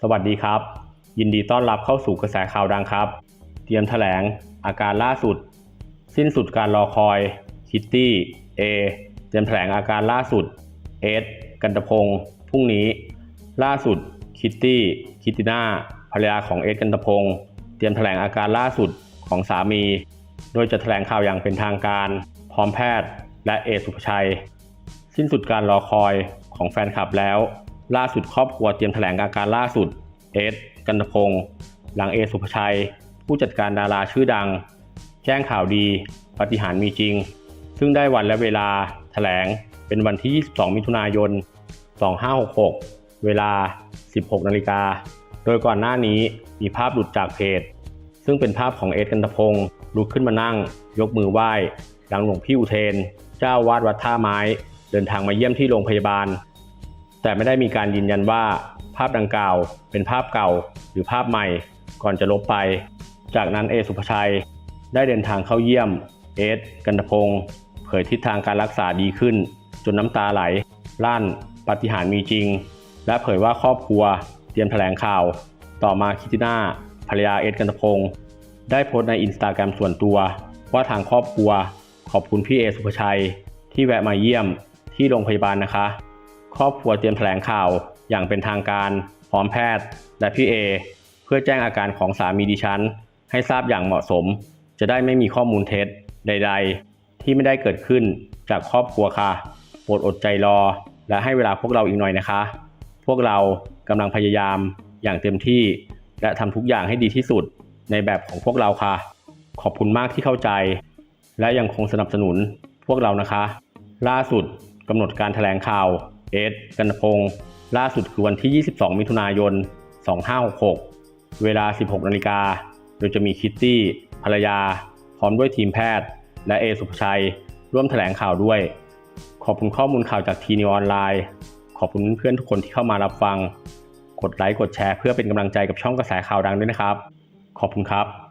สวัสดีครับ ยินดีต้อนรับเข้าสู่กระแสข่าวดังครับ เตรียมแถลงอาการล่าสุด สิ้นสุดการรอคอยคิตตี้เอเตรียมแถลงอาการล่าสุดเอสกันตพงศ์พรุ่งนี้ ล่าสุดคิตตี้คิตติน่าภรรยาของเอสกันตพงศ์เตรียมแถลงอาการล่าสุดของสามี โดยจะแถลงข่าวอย่างเป็นทางการ พร้อมแพทย์ และเอสุภชัย สิ้นสุดการรอคอยของแฟนคลับแล้ว ล่าสุดครอบครัวเตรียมแถลงอาการล่าสุด เอสกันพงศ์หลังเอสุภชัย ผู้จัดการดาราชื่อดัง แจ้งข่าวดี ปฏิหารมีจริง ซึ่งได้วันและเวลาแถลงเป็นวันที่ 22 มิถุนายน 2566 เวลา 16 นาฬิกา โดยก่อนหน้านี้มีภาพหลุดจากเพจ ซึ่งเป็นภาพของเอสกันตพงศ์ลุกขึ้นมานั่ง ยกมือไหว้ หลังหลวงพี่อุเทน เจ้าวาดวัดท่าไม้ เดินทางมาเยี่ยมที่โรงพยาบาล แต่ไม่ได้มีการยืนยันว่าภาพดังกล่าวเป็นภาพเก่าหรือภาพใหม่ก่อนจะลบไป จากนั้นเอสุภชัย ได้เดินทางเข้าเยี่ยม เอสกันตพงศ์เผยทิศทางการรักษาดีขึ้น จนน้ำตาไหล ลั่น ปฏิหารมีจริง และเผยว่าครอบครัวเตรียมแถลงข่าว ต่อมาคิติน่าภรรยาเอสกันตพงศ์ได้โพสต์ในอินสตาแกรมส่วนตัว ว่าทางครอบครัว ขอบคุณพี่เอสุภชัย ที่แวะมาเยี่ยมที่โรงพยาบาลนะคะ ครอบครัวเตรียมแถลงข่าวอย่างเป็นทางการพร้อมแพทย์ และพี่เอเพื่อแจ้งอาการของสามีดิฉัน ให้ทราบอย่างเหมาะสม จะได้ไม่มีข้อมูลเท็จใด ๆ ที่ไม่ได้เกิดขึ้นจากครอบครัวค่ะโปรดอดใจรอ และให้เวลาพวกเราอีกหน่อยนะคะ พวกเรากำลังพยายามอย่างเต็มที่ และทำทุกอย่างให้ดีที่สุดในแบบของพวกเราค่ะ ขอบคุณมากที่เข้าใจ และยังคงสนับสนุนพวกเรานะคะ ล่าสุดกำหนดการแถลงข่าว เอสกันพงศ์ล่าสุดคือวันที่ 22 มิถุนายน 2566 เวลา 16 นาฬิกา โดยจะมีคิตตี้ ภรรยา พร้อมด้วยทีมแพทย์ และเอสุภชัย ร่วมแถลงข่าวด้วย ขอบคุณข้อมูลข่าวจากทีนิวออนไลน์ ขอบคุณเพื่อนๆทุกคนที่เข้ามารับฟัง กดไลค์ กดแชร์เพื่อเป็นกำลังใจกับช่องกระแสข่าวดังด้วยนะครับ ขอบคุณครับ